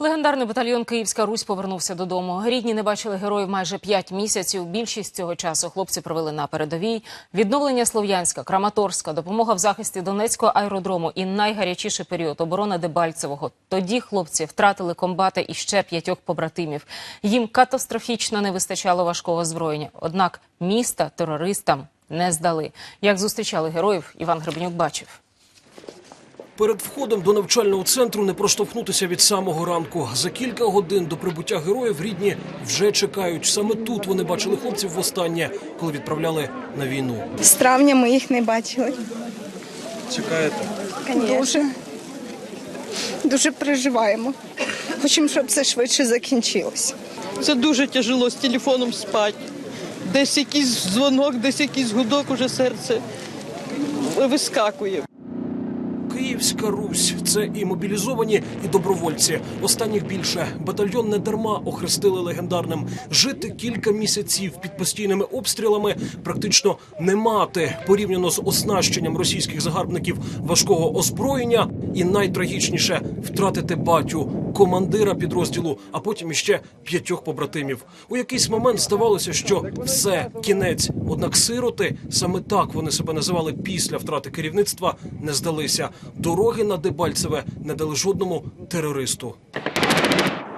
Легендарний батальйон Київська Русь повернувся додому. Рідні не бачили героїв майже п'ять місяців. Більшість цього часу хлопці провели на передовій. Відновлення Слов'янська, Краматорська, допомога в захисті Донецького аеродрому і найгарячіший період оборона Дебальцевого. Тоді хлопці втратили комбата і ще п'ятьох побратимів. Їм катастрофічно не вистачало важкого озброєння. Однак міста терористам не здали. Як зустрічали героїв, Іван Гребенюк бачив. Перед входом до навчального центру не проштовхнутися від самого ранку. За кілька годин до прибуття героїв рідні вже чекають. Саме тут вони бачили хлопців востаннє, коли відправляли на війну. З травня ми їх не бачили. Чекаєте? Дуже. Дуже переживаємо. Хочемо, щоб це швидше закінчилось. Це дуже тяжело з телефоном спати. Десь якийсь дзвонок, десь якийсь гудок, уже серце вискакує. Київська Русь це і мобілізовані, і добровольці. Останніх більше батальйон не дарма охрестили легендарним. Жити кілька місяців під постійними обстрілами практично не мати порівняно з оснащенням російських загарбників важкого озброєння. І найтрагічніше втратити батю, командира підрозділу, а потім іще п'ятьох побратимів. У якийсь момент здавалося, що все кінець. Однак сироти саме так вони себе називали після втрати керівництва, не здалися. Дороги на Дебальцеве не дали жодному терористу.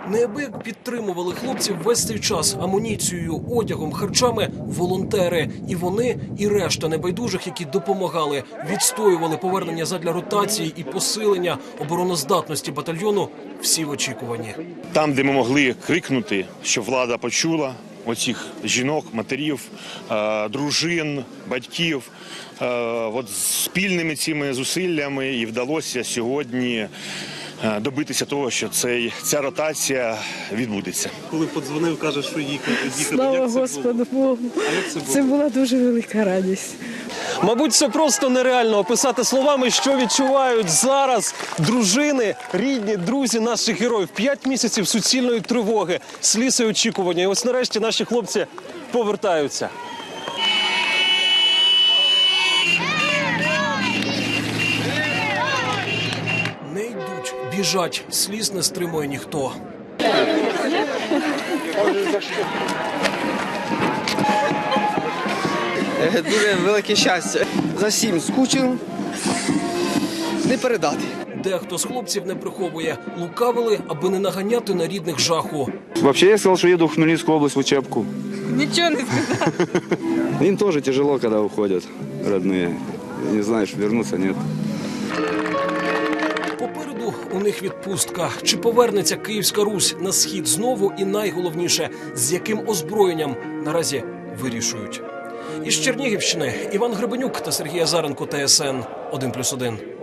Неабияк підтримували хлопців весь цей час амуніцією, одягом, харчами волонтери. І вони, і решта небайдужих, які допомагали, відстоювали повернення задля ротації і посилення обороноздатності батальйону. Всі в очікуванні. Там, де ми могли крикнути, щоб влада почула оцих жінок, матерів, е, дружин, батьків, е, от спільними цими зусиллями і вдалося сьогодні добитися того, що цей, ця ротація відбудеться. Коли подзвонив, каже, що їхати. їхати. Слава Як це Господу було? Богу. Як це було? Це була дуже велика радість. Мабуть, це просто нереально описати словами, що відчувають зараз дружини, рідні, друзі наших героїв. П'ять місяців суцільної тривоги, сліз і очікування. І ось нарешті наші хлопці повертаються. Біжать, сліз не стримує ніхто. Е, Дуже велике щастя. За всім скучив. Не передати. Дехто з хлопців не приховує, лукавили, аби не наганяти на рідних жаху. Вообще я сказал, что еду в Хмельницкую область в учебку. Нічого не сказав. Им тоже тяжело, когда уходят родные. Не знаешь, вернуться, нет. Попереду у них відпустка. Чи повернеться Київська Русь на схід знову? І найголовніше, з яким озброєнням наразі вирішують. Із Чернігівщини Іван Гребенюк та Сергій Азаренко ТСН 1+,1.